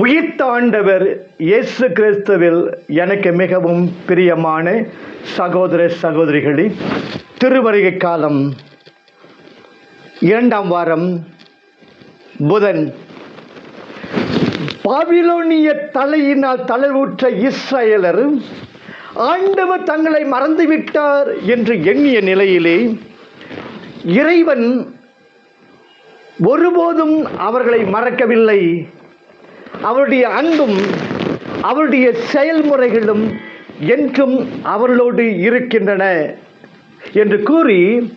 உயிர்த்தாண்டவர் இயேசு கிறிஸ்துவில் எனக்கு மிகவும் பிரியமான சகோதர சகோதரிகளே திருவருகை காலம் இரண்டாம் வாரம் புதன். பாபிலோனிய தலையினால் தலைவுற்ற இஸ்ரேலர் ஆண்டவர் தங்களை மறந்துவிட்டார் என்று எண்ணிய நிலையிலே இறைவன் ஒருபோதும் அவர்களை மறக்கவில்லை. அவருடைய அன்பும் அவருடைய செயல்முறைகளும் என்றும் அவர்களோடு இருக்கின்றன என்று கூறி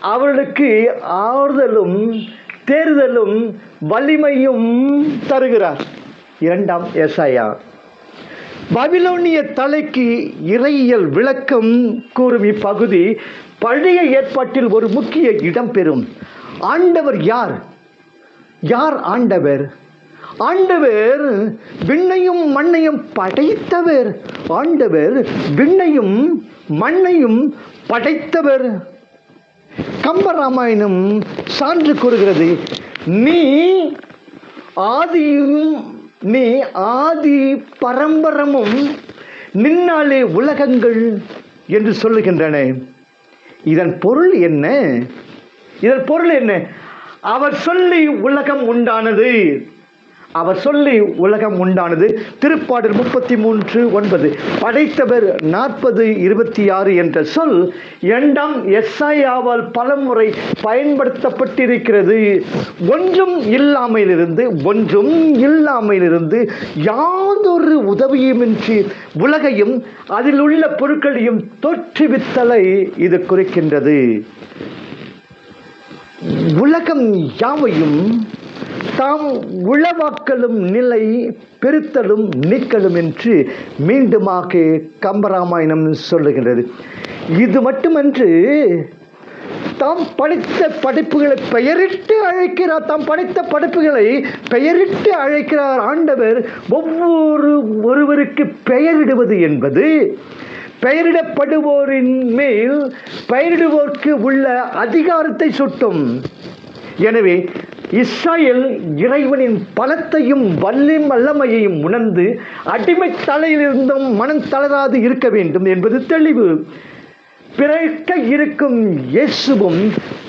அவர்களுக்கு ஆறுதலும் தேர்தலும் வலிமையும் தருகிறார். இரண்டாம் எஸ்ஐயா பபிலோனிய தலைக்கு இறையியல் விளக்கம் கூறும் இப்பகுதி பழைய ஏற்பாட்டில் ஒரு முக்கிய இடம் பெறும். ஆண்டவர் யார்? யார் ஆண்டவர்? ஆண்டவர் விண்ணையும் மண்ணையும் படைத்தவர். ஆண்டவர் விண்ணையும் மண்ணையும் படைத்தவர். கம்பராமாயணம் சான்று கூறுகிறது நீ ஆதியும் நீ ஆதி பரம்பரமும் நின்னாலே உலகங்கள் என்று சொல்லுகின்றன. இதன் பொருள் என்ன? இதன் பொருள் என்ன? அவர் சொல்லி உலகம் உண்டானது. அவர் சொல்லி உலகம் உண்டானது. திருப்பாடல் முப்பத்தி மூன்று ஒன்பது. படைத்தவர் நாற்பது இருபத்தி ஆறு என்ற சொல் இரண்டாம் எஸ்ஐயாவால் பலமுறை பயன்படுத்தப்பட்டிருக்கிறது. ஒன்றும் இல்லாமையிலிருந்து ஒன்றும் இல்லாமையிலிருந்து யாதொரு உதவியுமின்றி உலகையும் அதில் உள்ள பொருட்களையும் தோற்றுவித்தலை இது குறிக்கின்றது. உலகம் யாவையும் தாம் உளவாக்கலும் நிலை பெருத்தலும் நீக்கலும் என்று மீண்டுமாக கம்பராமாயணம் சொல்லுகின்றது. இது மட்டுமன்று தாம் படைத்த படைப்புகளை பெயரிட்டு அழைக்கிறார். தாம் படைத்த படைப்புகளை பெயரிட்டு அழைக்கிறார் ஆண்டவர். ஒவ்வொரு ஒருவருக்கு பெயரிடுவது என்பது பெயரிடப்படுவோரின் மேல் பெயரிடுவோருக்கு உள்ள அதிகாரத்தை சுட்டும். எனவே இஸ்ரேல் இறைவனின் பலத்தையும் வல்லி வல்லமையையும் உணர்ந்து அடிமை தலையிலிருந்தும் மனம் தளராது இருக்க வேண்டும் என்பது தெளிவு. பிறக்க இருக்கும் இயேசுவும்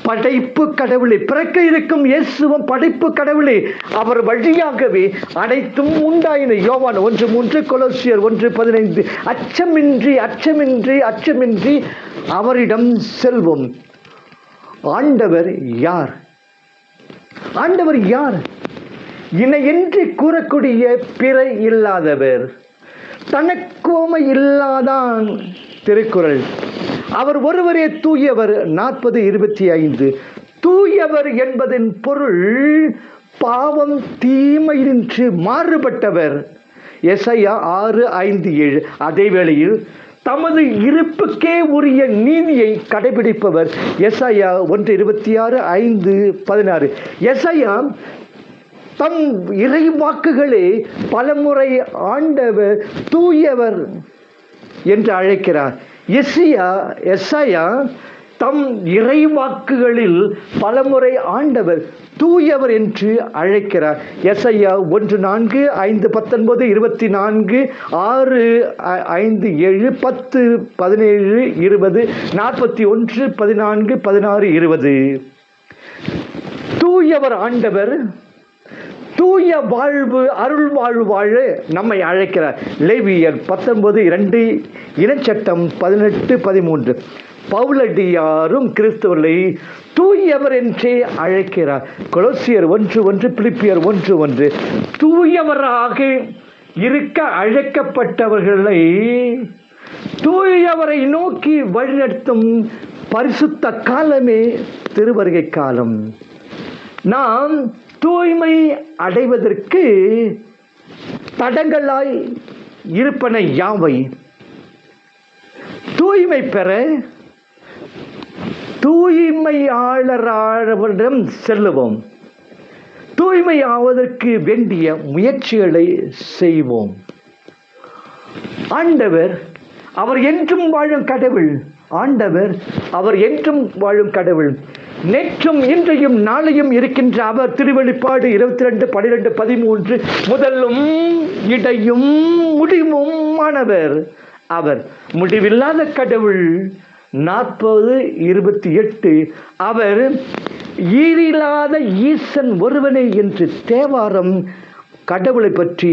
படைப்பு கடவுளே பிறக்க இருக்கும் இயேசுவும் படைப்பு கடவுளே அவர் வழியாகவே அனைத்தும் உண்டாயின. யோவான் ஒன்று மூன்று கொலோசியர் ஒன்று பதினைந்து அச்சமின்றி அச்சமின்றி அச்சமின்றி அவரிடம் செல்வோம். ஆண்டவர் யார்? ஆண்டவர் யார்? இணையின்றி கூறக்கூடிய பிற இல்லாதவர். தனக்கோமை இல்லாதான் திருக்குறள். அவர் ஒருவரே தூயவர். நாற்பது இருபத்தி ஐந்து. தூயவர் என்பதன் பொருள் பாவம் தீமையின்றி மாறுபட்டவர். எஸ்ஐயா ஆறு ஐந்து ஏழு. அதே வேளையில் தமது இருப்புக்கே உரிய நீதியை கடைபிடிப்பவர். எஸ்ஐயா ஒன்று இருபத்தி ஆறு ஐந்து பதினாறு. எஸ்ஐயா தம் இறை வாக்குகளே பலமுறை ஆண்டவர் தூயவர் என்று அழைக்கிறார். எஸ்ஐயா எஸ்ஐயா தம் இறைவாக்குகளில் பலமுறை ஆண்டவர் தூயவர் என்று அழைக்கிறார். எஸ்ஐயா ஒன்று நான்கு ஐந்து பத்தொன்பது இருபத்தி நான்கு ஆறு ஐந்து ஏழு பத்து பதினேழு இருபது நாற்பத்தி ஒன்று பதினான்கு பதினாறு இருபது. தூயவர் ஆண்டவர் தூய வாழ்வு அருள் வாழ்வு வாழ நம்மை அழைக்கிறார். லேவியர் பத்தொன்பது இரண்டு இனச்சட்டம் பதினெட்டு பதிமூன்று. பவுலடியாரும் கிறிஸ்தவர்களை தூயவர் என்றே அழைக்கிறார். கொலோசியர் ஒன்று ஒன்று பிலிப்பியர் ஒன்று ஒன்று. தூயவராக இருக்க அழைக்கப்பட்டவர்களை தூயவரை நோக்கி வழிநடத்தும் பரிசுத்த காலமே திருவருகை காலம். நாம் தூய்மை அடைவதற்கு தடங்களாய் இருப்பன யாவை? தூய்மை பெற தூய்மையாளராளவரிடம் செல்லுவோம். தூய்மை ஆவதற்கு வேண்டிய முயற்சிகளை செய்வோம். ஆண்டவர் அவர் என்றும் வாழும் கடவுள் ஆண்டவர் அவர் என்றும் வாழும் கடவுள். நேற்றும் இன்றையும் நாளையும் இருக்கின்ற அவர் திருவெளிப்பாடு இருபத்தி ரெண்டு பனிரெண்டு பதிமூன்று முதலும் இடையும் முடிவுமானவர். அவர் முடிவில்லாத கடவுள் நாற்பது இருபத்தி எட்டு. அவர் ஈரில்லாத ஈசன் ஒருவனே என்று தேவாரம் கடவுளை பற்றி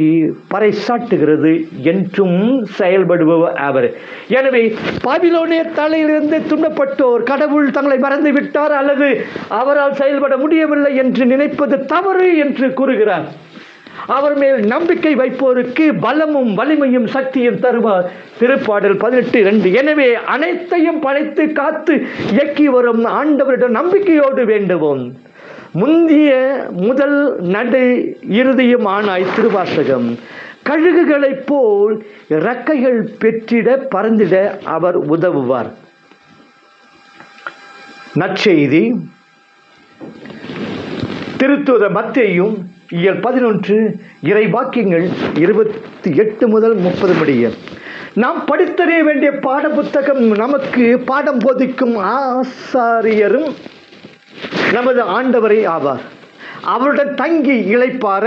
பறைசாட்டுகிறது என்றும் செயல்படுபவர் அவர். எனவே பாபிலோனிய தலையிலிருந்து துண்டப்பட்டோர் கடவுள் தங்களை மறந்து விட்டார் அல்லது அவரால் செயல்பட முடியவில்லை என்று நினைப்பது தவறு என்று கூறுகிறார். அவர் மேல் நம்பிக்கை வைப்போருக்கு பலமும் வலிமையும் சக்தியும் தருவார். திருப்பாடல் பதினெட்டு ரெண்டு எனவே அனைத்தையும் படைத்து காத்து இயக்கி வரும் ஆண்டவரிடம் நம்பிக்கையோடு வேண்டுவோம். முந்திய முதல் நடு இறுதியும் ஆனாய் திருவாசகம். கழுகுகளைப் போல் இறக்கைகள் பெற்றிட பறந்திட அவர் உதவுவார். நற்செய்தி. திருத்துத மத்தையும் இயல் பதினொன்று இறை வாக்கியங்கள் இருபத்தி எட்டு முதல் முப்பது முடிய நாம் படித்தறிய வேண்டிய பாட புத்தகம் நமக்கு பாடம் போதிக்கும் ஆசாரியரும் நமது ஆண்டவரே ஆவார். அவருடன் தங்கி இளைப்பார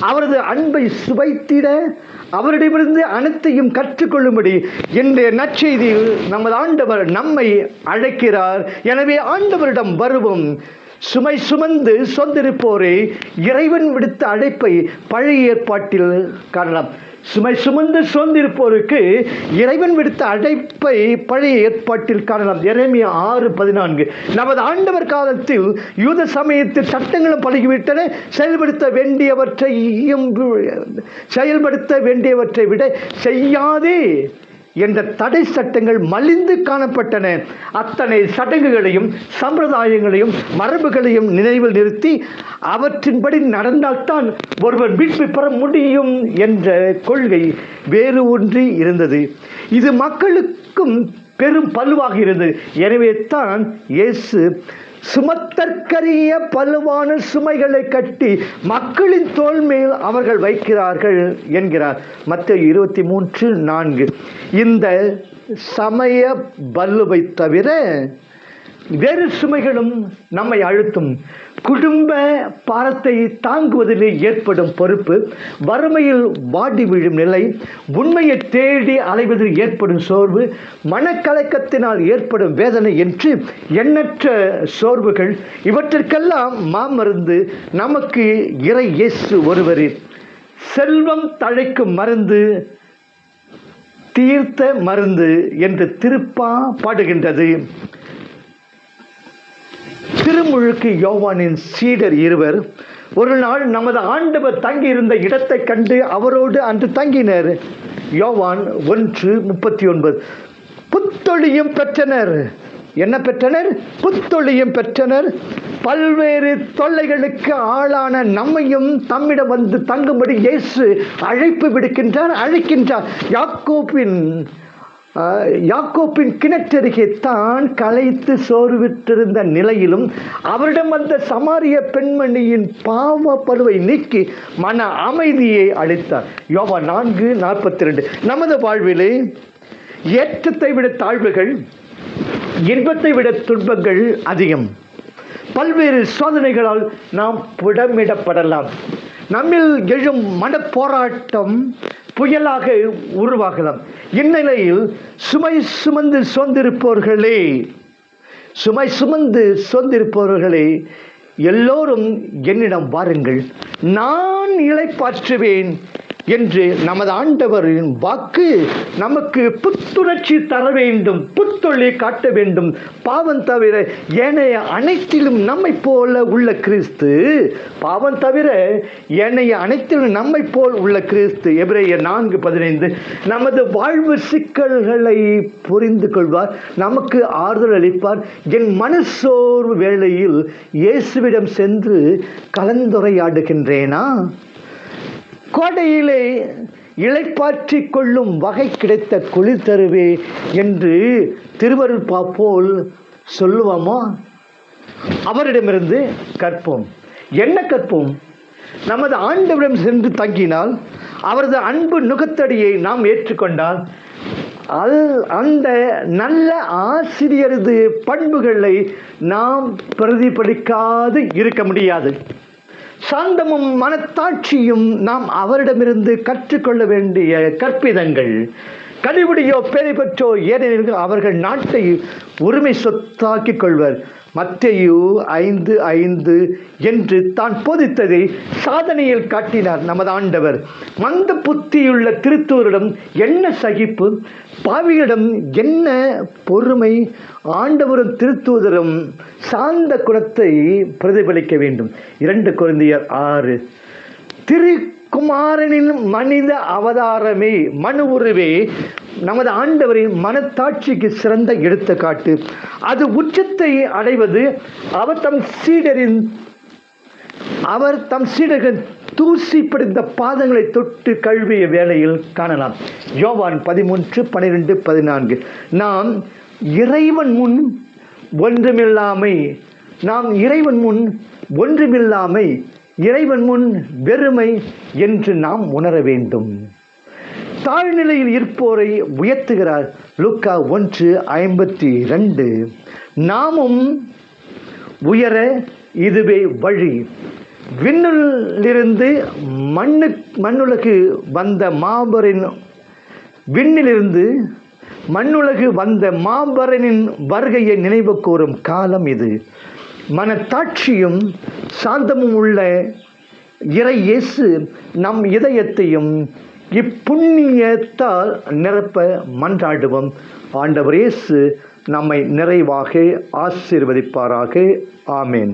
அவரது அன்பை சுவைத்திட அவரிடமிருந்து அனைத்தையும் கற்றுக்கொள்ளும்படி என்ற நற்செய்தியில் நமது ஆண்டவர் நம்மை அழைக்கிறார். எனவே ஆண்டவரிடம் வருவோம். சுமை சுமந்து சொந்திருப்போரே இறைவன் விடுத்த அழைப்பை பழைய ஏற்பாட்டில் காணலாம். சுமை சுமந்து சோர்ந்திருப்போருக்கு இறைவன் விடுத்த அழைப்பை பழைய ஏற்பாட்டில் காணலாம். இறைமைய ஆறு பதினான்கு. நமது ஆண்டவர் காலத்தில் யூத சமயத்தில் சட்டங்களும் பழகிவிட்டன. செயல்படுத்த வேண்டியவற்றையும் செயல்படுத்த வேண்டியவற்றை விட செய்யாதே. என்ற தடை சட்டங்கள் மலிந்து காணப்பட்டன. அத்தனை சடங்குகளையும் சம்பிரதாயங்களையும் மரபுகளையும் நினைவில் நிறுத்தி அவற்றின்படி நடந்தால்தான் ஒருவர் மீட்பு பெற முடியும் என்ற கொள்கை வேறு ஒன்றி இருந்தது. இது மக்களுக்கும் பெரும் பலுவாக இருந்தது. எனவே தான் இயேசு சுமத்தற்கரிய பலுவான சுமைகளை கட்டி மக்களின் தோல் மேல் அவர்கள் வைக்கிறார்கள் என்கிறார். மற்ற இருபத்தி மூன்று நான்கு. இந்த சமய பல்லுவை தவிர வேறு சுமைகளும் நம்மை அழுத்தும். குடும்ப பாரத்தை தாங்குவதில் ஏற்படும் பொறுப்பு வறுமையில் வாடி விழும் நிலை உண்மையை தேடி அலைவதில் ஏற்படும் சோர்வு மனக்கலக்கத்தினால் ஏற்படும் வேதனை என்று எண்ணற்ற சோர்வுகள் இவற்றிற்கெல்லாம் மாமருந்து நமக்கு இறை இயேசு ஒருவரே. செல்வம் தழைக்கும் மருந்து தீர்த்த மருந்து என்று திருப்பா பாடுகின்றது. திருமுழுக்கு யோவானின் சீடர் இருவர். ஒரு நாள் நமது ஆண்டவர் தங்கியிருந்த இடத்தை கண்டு அவரோடு அன்று தங்கினர். யோவான் ஒன்று முப்பத்தி ஒன்பது புத்தொழியும் பெற்றனர். என்ன பெற்றனர்? புத்தொழியும் பெற்றனர். பல்வேறு தொல்லைகளுக்கு ஆளான நம்மையும் தம்மிடம் வந்து தங்கும்படி இயேசு அழைப்பு விடுக்கின்றார் அழைக்கின்றார். யாக்கோப்பின் யாக்கோப்பின் கிணற்றருகே தான் களைத்து சோர்விட்டிருந்த நிலையிலும் அவரிடம் வந்த சமாரிய பெண்மணியின் பாவ பருவை நீக்கி மன அமைதியை அளித்தார். யோவா நான்கு நாற்பத்தி ரெண்டு நமது வாழ்விலே ஏற்றத்தை விட தாழ்வுகள் இன்பத்தை விட துன்பங்கள் அதிகம். பல்வேறு சோதனைகளால் நாம் புடமிடப்படலாம். நம்மில் எழும் மனப்போராட்டம் புயலாக உருவாகலாம். இந்நிலையில் சுமை சுமந்து சோர்ந்திருப்பவர்களே சுமை சுமந்து சோர்ந்திருப்பவர்களே எல்லோரும் என்னிடம் வாருங்கள். நான் இழைப்பாற்றுவேன் என்று நமது ஆண்டவரின் வாக்கு நமக்கு புத்துணர்ச்சி தர வேண்டும் புத்தொழி காட்ட வேண்டும். பாவம் தவிர ஏனைய அனைத்திலும் நம்மை போல உள்ள கிறிஸ்து பாவம் தவிர ஏனைய அனைத்திலும் நம்மை போல் உள்ள கிறிஸ்து. எபிரேய நான்கு பதினைந்து நமது வாழ்வு சிக்கல்களை புரிந்து கொள்வார் நமக்கு ஆறுதல் அளிப்பார். என் மனசோர்வு வேளையில் இயேசுவிடம் சென்று கலந்துரையாடுகின்றேனா? கோடையிலே இளைப்பாற்றிக் கொள்ளும் வகை கிடைத்த குளிர் தருவே என்று திருவருப்பா போல் சொல்லுவோமோ? அவரிடமிருந்து கற்போம். என்ன கற்போம்? நமது ஆண்டவரிடம் சென்று தங்கினால் அவரது அன்பு நுகத்தடியை நாம் ஏற்றுக்கொண்டால் அல் அந்த நல்ல ஆசிரியரது பண்புகளை நாம் பிரதிபலிக்காது இருக்க முடியாது. சாந்தமும் மனத்தாட்சியும் நாம் அவரிடமிருந்து கற்றுக்கொள்ள வேண்டிய கற்பிதங்கள். கனிவுடையோ பெரிய பெற்றோ ஏனெனில் அவர்கள் நாட்டை உரிமை சொத்தாக்கிக் கொள்வர். மத்தையு ஐந்து ஐந்து என்று தான் போதித்ததை சாதனையில் காட்டினார் நமது ஆண்டவர். மந்த புத்தியுள்ள திருத்தூரிடம் என்ன சகிப்பு? பாவியிடம் என்ன பொறுமை? ஆண்டவரும் திருத்தூதரும் சாந்த குணத்தை பிரதிபலிக்க வேண்டும். இரண்டு குழந்தையர் ஆறு. குமாரனின் மனித அவதாரமே மனு உருவே நமது ஆண்டவரின் மனத்தாட்சிக்கு சிறந்த எடுத்துக்காட்டு. அது உச்சத்தை அடைவது அவர் தம் சீடரின் அவர் தம் சீடர்கள் தூசி படிந்த பாதங்களை தொட்டு கழுவிய வேளையில் காணலாம். யோவான் பதிமூன்று பன்னிரெண்டு பதினான்கு. நாம் இறைவன் முன் ஒன்றுமில்லாமை நாம் இறைவன் முன் ஒன்றுமில்லாமை இறைவன் முன் வெறுமை என்று நாம் உணர வேண்டும். தாழ்நிலையில் இருப்போரை உயர்த்துகிறார். லுக்கா ஒன்று ஐம்பத்தி ரெண்டு நாமும் உயர இதுவே வழி. விண்ணிலிருந்து மண்ணு மண்ணுலகு வந்த மாபரின் விண்ணிலிருந்து மண்ணுலகு வந்த மாபரனின் வருகையை நினைவு கூறும் காலம் இது. மனத்தாட்சியும் சாந்தமும் உள்ள இறை இயேசு நம் இதயத்தையும் இப்புண்ணியத்தால் நிரப்ப மன்றாடுவோம். ஆண்டவர் இயேசு நம்மை நிறைவாக ஆசீர்வதிப்பாராக. ஆமேன்.